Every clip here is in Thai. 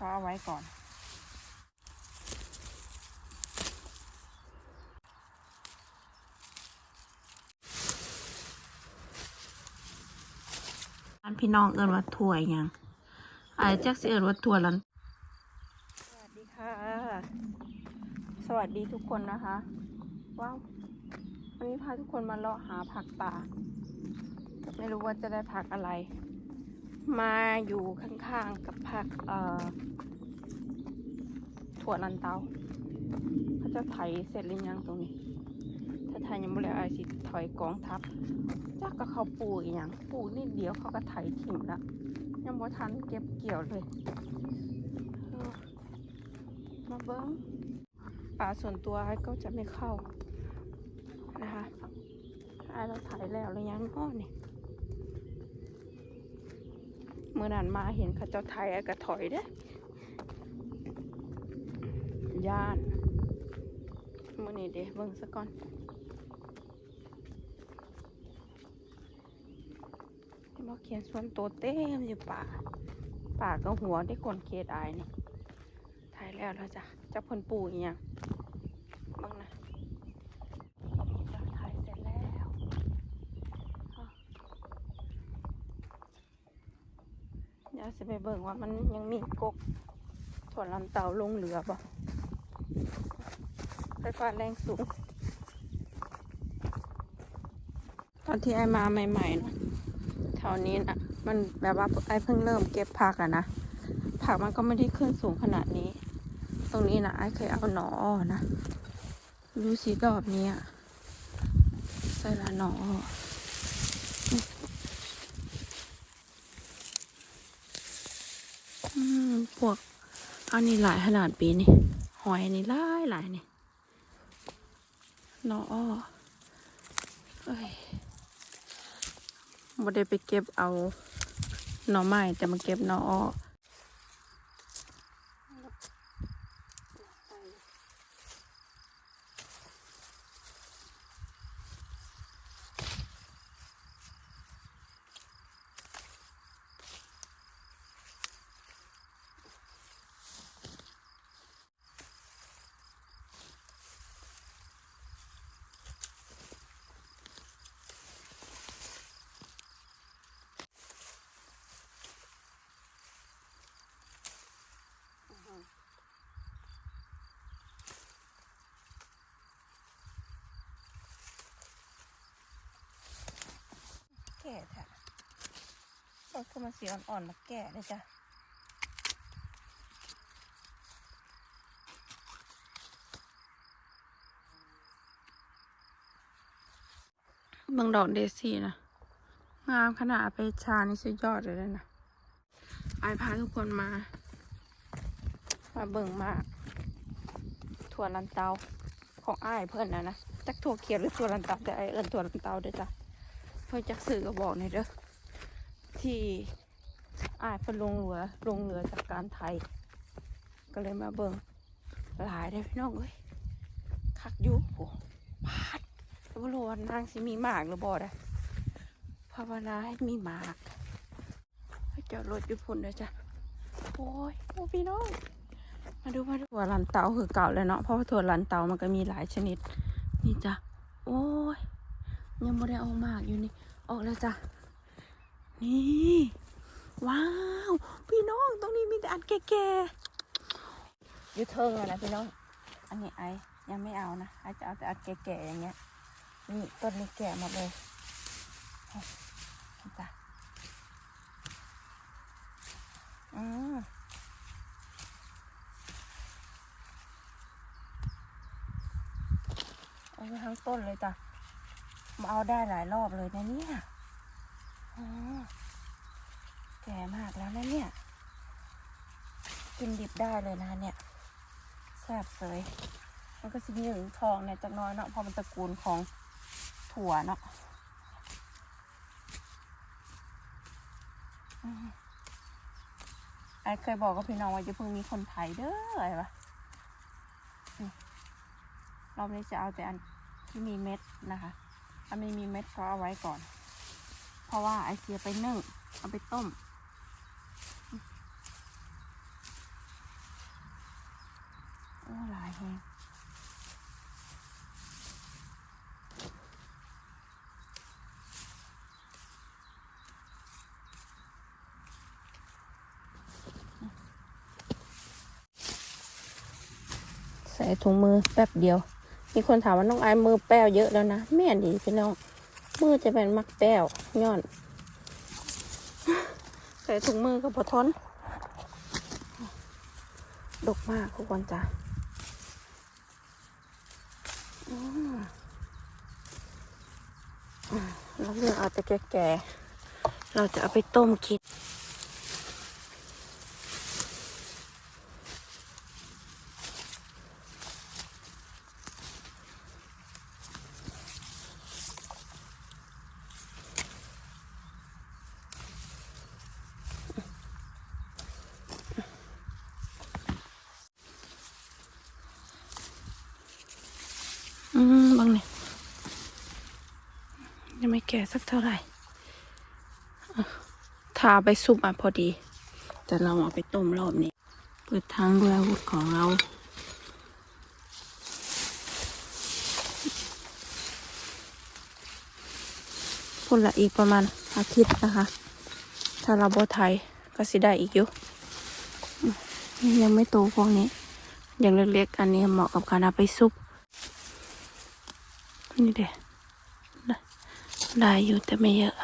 ก็เอาไว้ก่อน อันพี่น้องเอินว่าถั่วยังอายจักสิเอินว่าถั่วลันสวัสดีค่ะ สวัสดีทุกคนนะคะว้าววันนี้พาทุกคนมาเลาะหาผักป่า ไม่รู้ว่าจะได้ผักอะไร มาอยู่ข้างๆกับผักเอ่อ ถั่วลันเตาเขาจะไถเสร็จหรือยังตรงนี้ ถ้าไถยังไม่แล้วอยสิถอยกองทับจักก็เขาปลูกอีกอย่างปลูกนิดเดียวเขาก็ไถถิ่มละยังบ่ทันเก็บเกี่ยวเลยมาเบิ้งป่าส่วนตัวไอ้ก็จะไม่เข้านะคะไอ้เราไถแล้วแล้วยังอ้อนี่ยเมื่อนั้นมาเห็นเขาเจ้าไทยกระถอยเด้ ย่านมื่อนี้เด้เบิ่งซะก่อนบอกเขียนส่วนตัวเต็มอยู่ป่าป่าก็หัวได้คนเขตอายนี่ถ่ายแล้วแล้วจ้ะจะพนปูอีกอย่างบ้างนะถ่ายเสร็จแล้วเดี๋ยวจะไปเบิ่งว่ามันยังมีกกถอนลำเตาลงเหลือบ่ ไฟฟ้าแรงสูง ตอนที่ไอมาใหม่ๆนะแถวนี้นะมันแบบว่าไอเพิ่งเริ่มเก็บผักอะนะผักมันก็ไม่ได้ขึ้นสูงขนาดนี้ ตรงนี้นะไอเคยเอาหนออนะดูสีดอกนี้อะใส่ละหนออ้ออืมพวกอันนี้หลายขนาดปีนี่ หอยนี่หลายหลายนี่นออ้อเอ้ยบ่ได้ไปเก็บเอาหน่อไม้แต่มาเก็บนออ้อ ก่แท้ก็คือมันสีอ่อนๆมาแก่เลยจ้ะบิ่งดอกเดซี่นะงามขนาดไปชานี่สุดยอดเลยนะไอพาทุกคนมา มาเบิ่งมาถั่วลันเตาของไอ้เพื่อนนะนะจักถั่วเขียวหรือถั่วลันเตาแต่ไอเอิญถั่วลันเตาเด้อจ้ะ เพื่อจักสื่อก็บอกหน่อยเด้อที่อายเพิ่นลงเรือลงเรือจากการไทย ก็เลยมาเบิ่งหลายได้พี่น้องเอ้ยคักอยุโหพาดแล้วบ่รู้ว่านางสิมีหมากหรือบ่ได้อภาวนาให้มีหมากให้จอดรถอยู่พุ่นเด้อจ้ะโอ้ยโอ้พี่น้องมาดูมาดูถั่วลันเตาคือเก่าเลยเนาะเพราะว่าถั่วลันเตามันก็มีหลายชนิด นี่จ้ะ โอ้ย ยังไม่ได้ออกมากอยู่นี่ ออกแล้วจ้ะ นี่ ว้าว พี่น้องตรงนี้มีแต่อันแก่ๆยูเทิงอะนะพี่น้อง อันนี้ไอยังไม่เอานะไอจะเอาแต่อันแก่ๆอย่างเงี้ย นี่ต้นนี้แก่หมดเลยจ้ะอืมเอาไปทั้งต้นเลยจ้ะ มาเอาได้หลายรอบเลยนะเนี่ยอ๋อแก่มากแล้วนะเนี่ย กินดิบได้เลยนะเนี่ยแซ่บเลยมันก็สิมีหนึ่งทองเนี่ยจากหน้อยเนาะเพอมันตระกูลของถั่วเนาะอืมไอเคยบอกกับพี่น้องว่าจะเพิ่งมีคนไทยเด้ออะไรวะรอบนี้จะเอาแต่อันที่มีเม็ดนะคะ อันไม่มีเม็ดก็เอาไว้ก่อน เพราะว่าไอเสียไปนึ่ง เอาไปต้มอ้หลายแฮงใส่ถุงมือแป๊บเดียว มีคนถามว่าน้องไอ้มือแป้วเยอะแล้วนะแม่ดีพี่น้อง มือจะเป็นมักแป้วย้อนใส่ถุงมือกับปะทนดกมากทุกคนจ้ะเราเลือกเอาแต่แก่ๆเราจะเอาไปต้มกิน อืมบางเนี่ยยังไม่ แก่สักเท่าไหร่ทาไปซุปอะพอดี แต่เราเอาไปต้มรอบนี้ เปิดทางด้วยอาวุธของเรา พุ่นละอีกประมาณอาทิตย์นะคะ ถ้าเราโบไทยก็สิได้อีกอยู่นี่ยังไม่โตพวกนี้ย่างเล็กๆ อันนี้เหมาะกับการเอาไปซุป นี่เด็ได้ ได้อยู่แต่ไม่เยอะ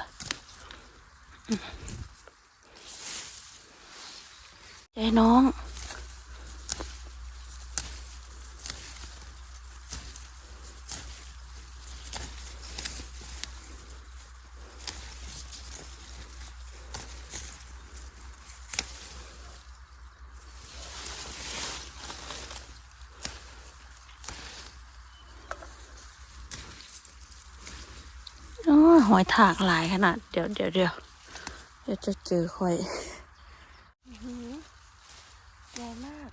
ใจน้อง หอยถากหลายขนาด เดี๋ยวเดี๋ยวเดี๋ยวเดี๋ยวจะเจอคอยใหญ่มาก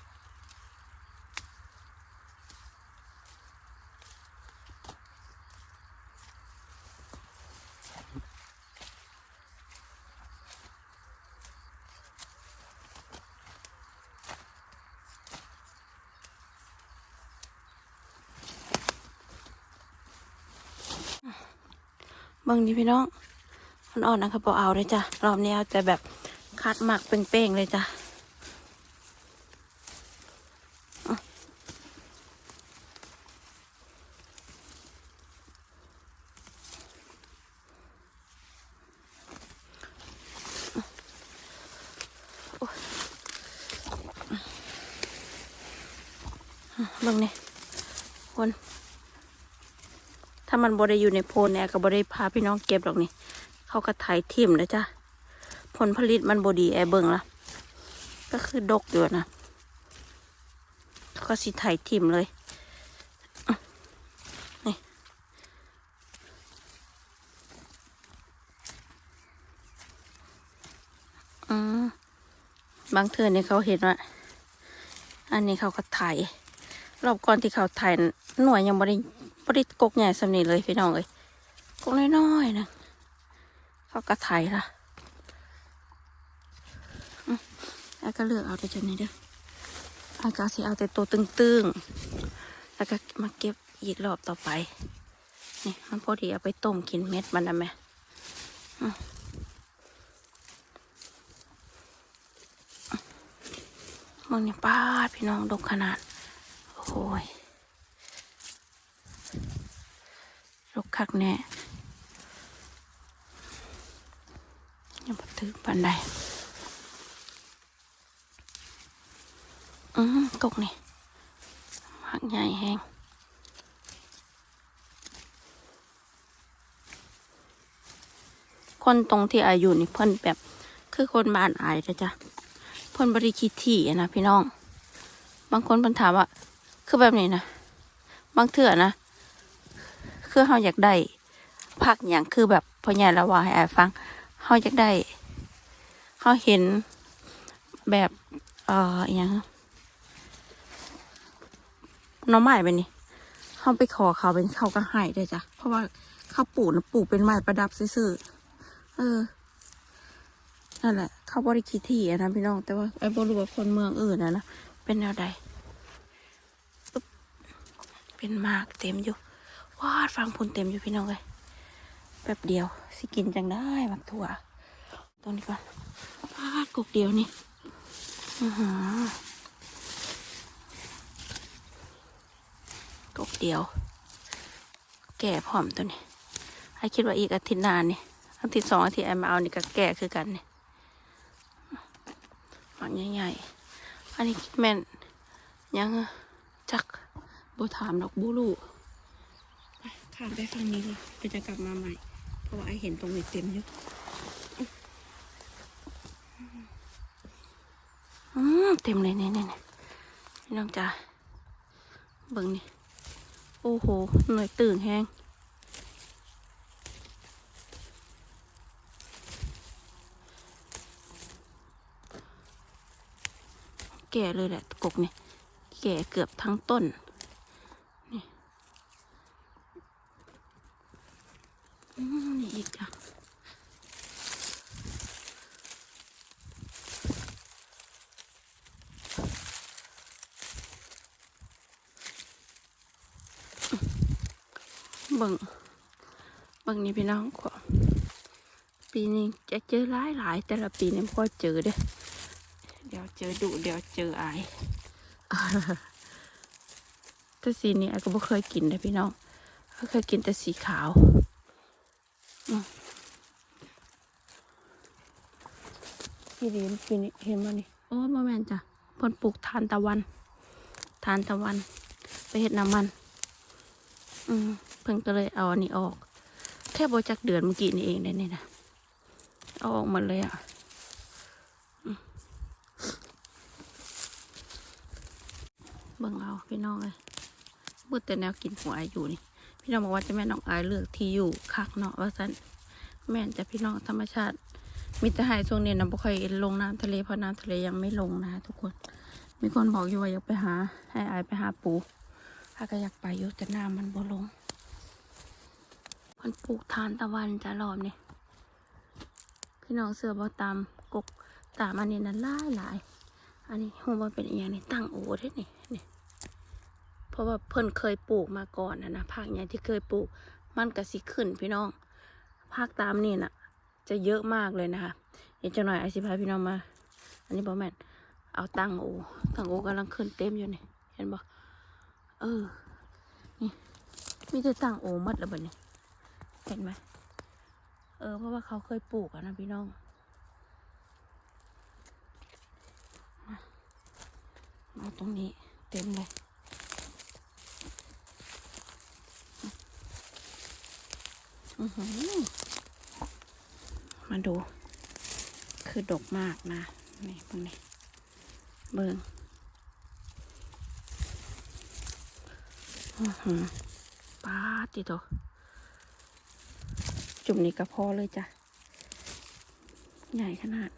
เบิ่งดิพี่น้องมันอ่อนนะครับพอเอาเลยจ้ะรอบนี้เอาแต่แบบคัดหมักเป้งๆเลยจ้ะอะโอ้ยเบิ่งนี่คน ถ้ามันบได้อยู่ในโพนเนี่ยก็บได้พาพี่น้องเก็บหรอกนี่เขาก็ไถทิ่มเลยจ้ะผลผลิตมันบดีแอเบิงละก็คือดกอยู่นะเขาก็สิไถทิ่มเลยนี่บางเทื่อเนี่ยเขาเห็นว่าอันนี้เขาก็ไถรอบก่อนที่เขาไถหน่วยยังบริ บริกกใหญ่สำนีเลยพี่น้องเอ้ยกกน้อยๆนะเขาก็ไถละอืมแล้วก็เลือกเอาแต่จนนี้เด้ออากาศเอาแต่ตัวตึงๆ แล้วก็มาเก็บอีกรอบต่อไป นี่มันพอดีเอาไปต้มกินเม็ดมันนะแม่มึงนี่ป้าดพี่น้องดกขนาด โอ้ยรก คักแน่ยังบ่ถือปันใดอืมกกนี่หักใหญ่แหงคนตรงที่อายุนี่เพิ่นแบบ คือคนบ้านอายนะจ๊ะเพิ่นบริคิดที่นะพี่น้อง บางคนเพิ่นถามว่า คือแบบนี้นะ บางเถื่อนะ คือเขาอยากได้ผักอย่างคือแบบพ่อใหญ่ละว่าให้อายฟังเขาอยากได้เขาเห็นแบบเอ่ออย่างน้องไม้ไปนี่เขาไปขอเขาเป็นเขาก็ให้ได้จ้ะ เพราะว่าเขาปลูกนะปลูกเป็นไม้ประดับซื่อเออ นั่นแหละ เขาบริคิดที่นะพี่น้อง แต่ว่าไอ้บรูว่าคนเมืองอื่นนะนะ เป็นแนวใดเป็นมากเต็มอยู่ วาดฟังพุ่นเต็มอยู่พี่น้องเลยแป๊บเดียว สิกินจังได้หมักถั่วตัวนี้ก่อนวาดกกเดียวนี่อือหือกกเดียว แก่พร้อมตัวนี้ให้คิดว่าอีกอาทิตย์หน้านี่อาทิตย์สองอาทิตย์ไอ้มาเอานี่ก็แก่คือกันนี่หมักใหญ่ๆอันนี้แม่นยังจักบูถามดอกบูรู ข้ามไปฝั่งนี้เลยก็จะกลับมาใหม่ เพราะว่าไอเห็นตรงนี้เต็มอยู่อืมเต็มเลยเนี่ยเนี่ยเนี่ยน้องจ๋าเบิ่งนี่โอ้โห หน่วยตื่นแห้งแก่เลยแหละกกเนี่ยแก่เกือบทั้งต้นอืมนี่อีกจ้ะเบิ่งบิ่งนี่พี่น้องขอปีนี้จะเจอหลายหลายแต่ละปีนี่พ่อเจอเด้อเดี๋ยวเจอดุเดี๋ยวเจออายแต่สีนี้ไอ้ก็บ่เคยกินเลยพี่น้องเคยกินแต่สีขาวพี่เรียนปีนี้เห็นมานี่โอ้โมแมนจ้ะเพิ่นปลูกทานตะวัน ทานตะวัน ไปเห็ดน้ำมัน อืม เพิ่งก็เลยเอาอันนี้ออก แค่บจักเดือนเมื่อกี้นี่เองได้นี่นะเอาออกหมดเลยอะเบิ่งเอาพี่น้องเลยพูดแต่แนวกินหัวไอยอยู่นี่ พี่น้องบอกว่าจะแม่น้องอายเลือกที่อยู่คักเนาะว่าสันแม่นจะพี่น้องธรรมชาติมีแต่ใหายช่วงนี้นะบ่ค่อยลงน้ำทะเลเพราะน้ำทะเลยังไม่ลงนะทุกคน มีคนบอกอยู่ว่าอยากไปหา ให้อายไปหาปูถ้าก็อยากไปอยู่แต่น้ำมันบ่ลง มันปลูกทานตะวันจะรอบนี่ยพี่น้องเสือบอตามกกตามอันนี้นั้นหลายหลายอันนี้หูมันเป็นอย่างนี้ตั้งโอได้นี่นี่เพราะว่าเพิ่นเคยปลูกมาก่อนนะนะภาคใหญ่ที่เคยปลูกมันก็สิขึ้นพี่น้องภาคตามนี่น่ะ จะเยอะมากเลยนะคะเดี๋ยวจะหน่อยไอซิพาพี่น้องมา อันนี้บอแมนเอาตั้งโอ้ตั้งโอ้กำลังขึ้นเต็มอยู่นี่เห็นบ่เออนี่มีแต่ตั้งโอหมัดแล้วบัดนี้ เห็นไหมเออ เพราะว่าเขาเคยปลูกอะนะพี่น้องมามาตรงนี้เต็มเลยมาดู คือดกมากนะ นี่เบิ่งนี่เบิ่งอือหือป้าติโต จุ่มนี้ก็พอเลยจ้ะ ใหญ่ขนาด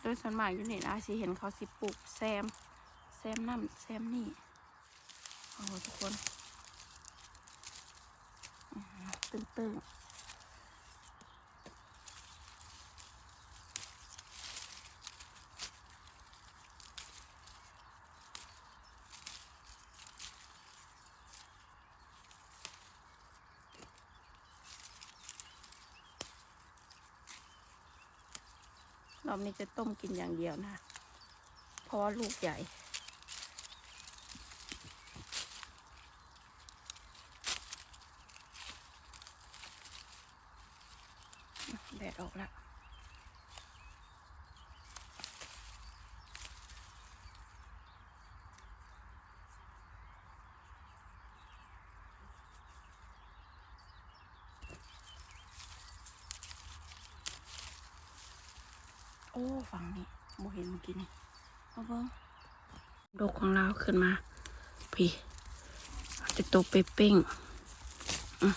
โดยส่วนมากอยู่นี่นะสิเห็นเขาสิปลูกแซม แซมนั่นแซมนี่ โอ้ทุกคน ตึงๆ นี่จะต้มกินอย่างเดียวนะ เพราะว่าลูกใหญ่ แดดออกแล้ว โอ้ฝั่งนี้โมเห็นเมื่อกี้นี่เอาเบิ้งดกของเราขึ้นมาพี่จะโตวไปเป้งอื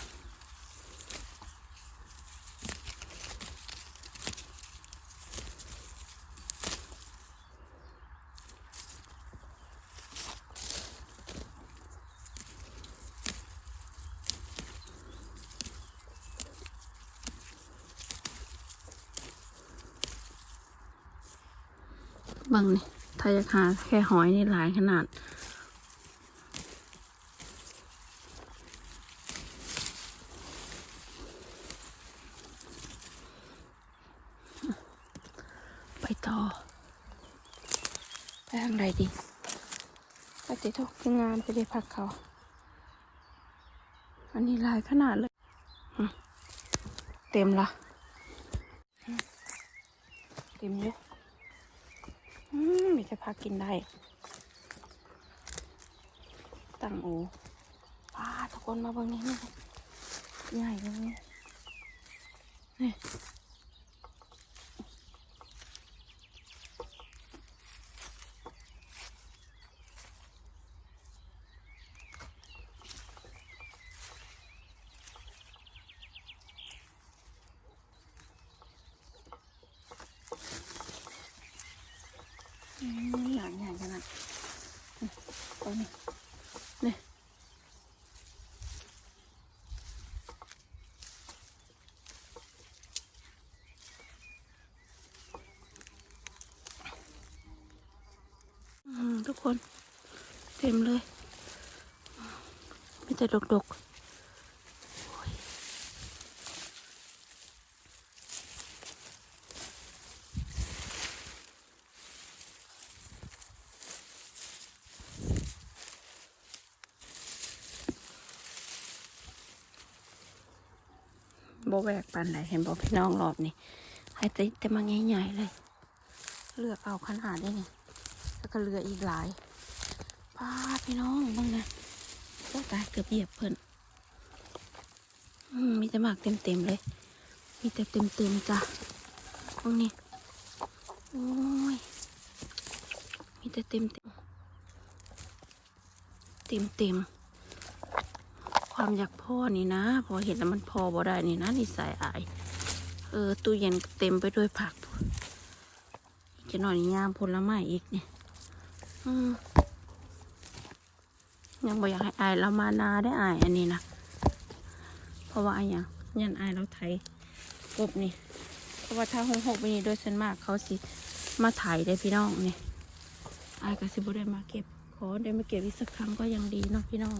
เบิ่ง นี่ถ้าอยากหาแค่หอยนี่หลายขนาด ไปต่อ ไปทางใดดีปฏิทุกงานไปได้พักเขา อันนี้หลายขนาดเลย เต็มละ เต็มเยอะ มีจะพักกินได้ ตั้งโอป้าทุกคนมาเบิ่งนี้นี่ใหญ่เลยนี่ อืมหลานใหญ่ขนาดอืมตรงนี้นี่อืมทุกคน เต็มเลยไมีแต่ดกๆโอ้ยโบแวกปันไหนเห็นบอกพี่น้องรอบนี่ให้ติดแต่มาใหญ่ๆเลย เลือกเอาขนาดได้นี่แล้วก็เลืออีกหลาย ป้าพี่น้องบ้างนะก็ตายเกือบเหยียบเพิ่นมมีแต่หมากเต็มๆเลย มีแต่เต็มๆจ้ะตรงนี้ โอ้ย มีแต่เต็มเต็ม เต็มเต็ม ความอยากพ่อนี่นะ พอเห็นแล้วมันพอบ่ได้นี่นะนิสัยอาย เออตู้เย็นเต็มไปด้วยผักจะหน่อยยามผลไม้อีกเนี่ย อืม ยังบ่อยากให้อายเรามานาได้อายอันนี้นะเพราะว่าอายอย่างยันอายเราไถกบนี่ เพราะว่าถ้าหงหกไปนี่โดยส่วนมากเขาสิมาไถได้พี่น้องนี่อายก็สิบ่ได้มาเก็บ ขอได้มาเก็บอีกสักครั้งก็ยังดีเนาะพี่น้อง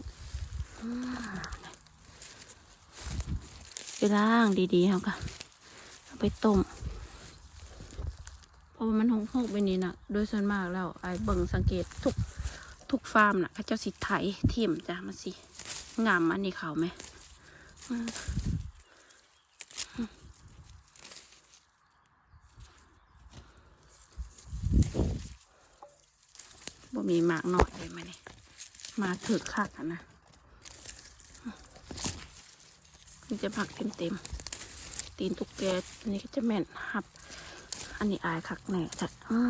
ไปล้างดีๆเขาค่ะเอาไปต้มเพราะว่ามันหงหกไปนี่นะโดยส่วนมากแล้วไอ้เบิ่งสังเกตทุก ทุกฟาร์มน่ะเขาเจ้าสิไถเทียมจ้ะมันสิ งามอันนี้เขาไหมบ่มีหมากหน่อยเลยมาเนี่ยมาถือคักนะมันจะผักเต็มๆตีนตุกแกอันนี้ก็จะแม่นหับ อันนี้อายคักแน่จ้ะอ่า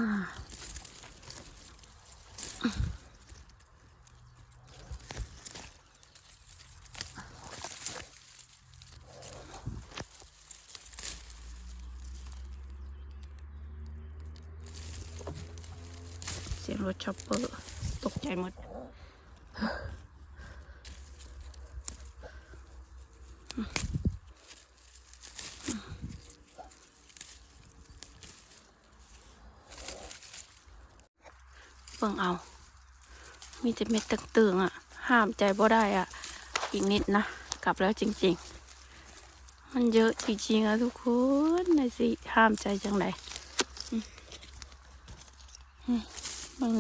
เสียงรถ ช็อปเปอร์ ตกใจหมด เบิ่งเอา มีแต่เม็ดตึงๆอะ ห้ามใจบ่ได้อะ อีกนิดนะ กลับแล้วจริง ๆ มันเยอะจริงๆอะทุกคนนายสิ ห้ามใจจังไดอืมอื บิ่ง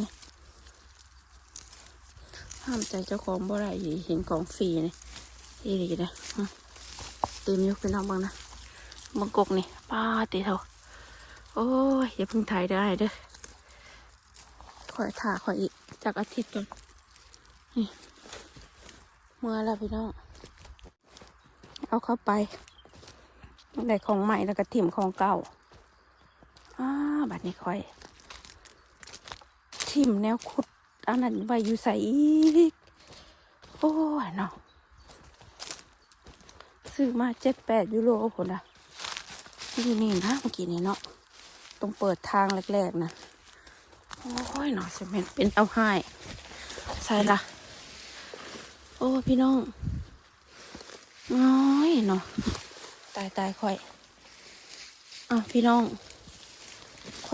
ห้ามใจเจ้าของบ่ได้เห็นของฟรีนี่อีหลีนะอืมเต็มยกเป็นน้องบ้างนะเบังกกนี่ป้าตีเถอะโอ้ยอย่าพิ่งถ่ายได้เด้อขอถ่าขออีกจากอาทิตย์ก่อนนี่เมื่อแล้วพี่น้อง เอาเข้าไปได้ของใหม่แล้วก็ถิ่มของเก่าอ้าบัดนี้ค่อย ถิ่มแนวขุดอันนั้นไว้อยู่ใส่อีก โอ้ยเนาะซื้อมาเจ็ดแปดยูโรผลอะนี่นี่นะเมื่อกี้นี่เนาะตรงเปิดทางแรกๆนะโอ้ยหนอจะเป็นเป็นเอาให้ใส่ละโอ้พี่น้องน้อยเนาะตายตายค่อยอะพี่น้อง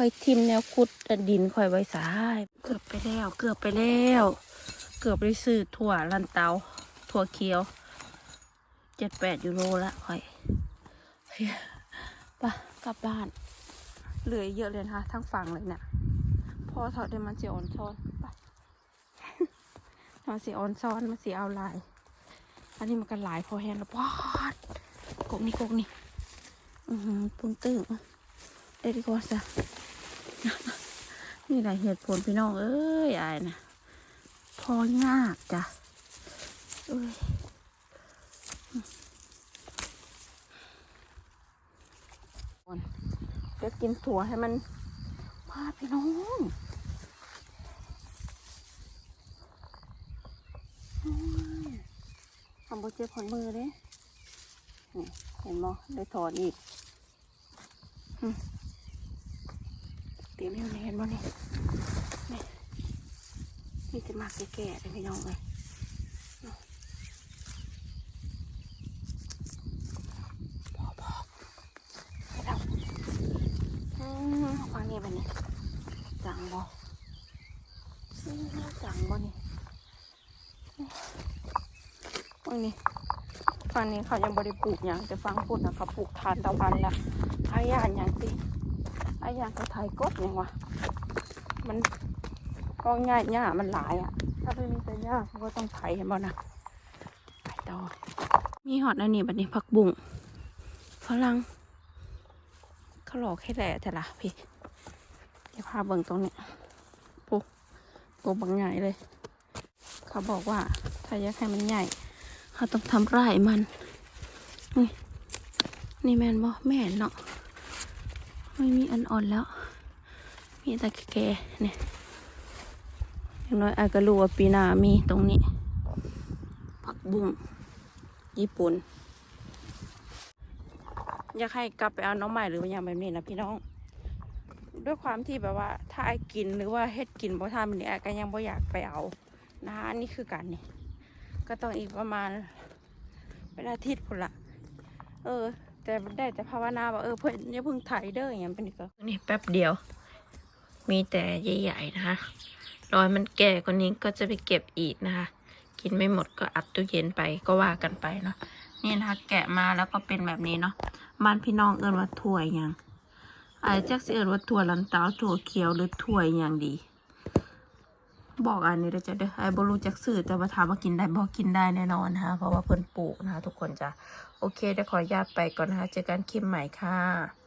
ค่อยทิมแนวคุดดินค่อยไว้สาย เกือบไปแล้ว เกือบไปแล้ว เกือบได้ซื้อถั่วลันเตา ถั่วเขียวเจ็ดแปดยูโรละค่อยเฮ้ยไปกลับบ้าน เหลือเยอะเลยนะคะทั้งฝั่งเลยเนี่ยพอถอดได้มันเสียอ่อนช้อนไปมันเสียอ่อนซ้อนมันเสียเอาลาย อันนี้มันก็หลายพอแห้งแล้วปอดกกนี่กกนี่ อือหือปุ้งตึ้งได้ดีกว่าจ้ะ นี่แหละเหตุผลพี่น้องเอ้ยอายนะพอยากจ้ะเอ้ยเดี๋ยวกินถั่วให้มันพาพี่น้องอืมทำโบเจ็บผลมือเด้เห็นมั้ได้ถอนอีก เตรียมอยู่ในเห็นบ่นี่นี่นี่จะมาแก่ๆเลยพี่น้องเลยพอพอแล้วอืมฟังนี่ไปนี่จังบ่อืมจังบ่นี่ฟังนี่ฟังนี้เขายังบริปลูกอย่างแต่ฟังพูดนะเขาปลูกทานตะวันละอายานอย่างติ อ้อย่างกระไทยกบยังวะมันก็ง่ายหญ้ามันหลายอะ ถ้าไม่มีแต่หญ้าก็ต้องไถเห็นบ่นะไปต่อ มีหอดอันนี้บัดนี้ผักบุ้งฝรั่งเขาหลอกให้แหล่แต่ละพี่เดี๋ยวพาเบิ่งตรงนี้ปุ๊บตัวบางใหญ่เลย เขาบอกว่าถ้าอยากให้มันใหญ่เขาต้องทำไร่มัน นี่นี่แม่นบ่แม่นเนาะ ไม่มีอันอ่อนแล้ว มีแต่แก่ๆเนี่ยอย่างน้อยอาก็รู้ว่าปีหน้ามีตรงนี้ ผักบุ้งญี่ปุ่น อยากให้กลับไปเอาน้องใหม่หรือว่าอย่างแบบนี้นะพี่น้อง ด้วยความที่แบบว่า ถ้าไอกินหรือว่าเฮ็ดกินบ่ทานแบบนี้อายก็ยังบ่อยากไปเอานะคะนนี้คือกันนี่ก็ต้องอีกประมาณเป็นอาทิตย์พุ่นละ เออ แต่ได้แต่ภาวนาว่าเออเพื่อนอย่าเพิ่งถ่ายเด้ออย่างนี้เป็นอีกก็นี่แป๊บเดียว มีแต่ใหญ่ๆนะคะรอยมันแก่กว่านี้ก็จะไปเก็บอีกนะคะ กินไม่หมดก็อัดตู้เย็นไปก็ว่ากันไปเนาะนี่นะคะแกะมาแล้วก็เป็นแบบนี้เนาะบ้านพี่น้องเอิ้นว่าถั่วยังไอาจจะสิเอิ้นว่าถั่วลันเตาถั่วเขียวหรือถั่วยังดี บอกอันนี้เดี๋ยวจะเด้อไอ้บรู้จักสื่อแต่ว่าถามว่ากินได้บอกกินได้แน่นอนนะคะเพราะว่าเพิ่นปลูกนะคะทุกคนจะ โอเคเดี๋ยวขออนุญาตไปก่อนนะคะ เจอกันคลิปใหม่ค่ะ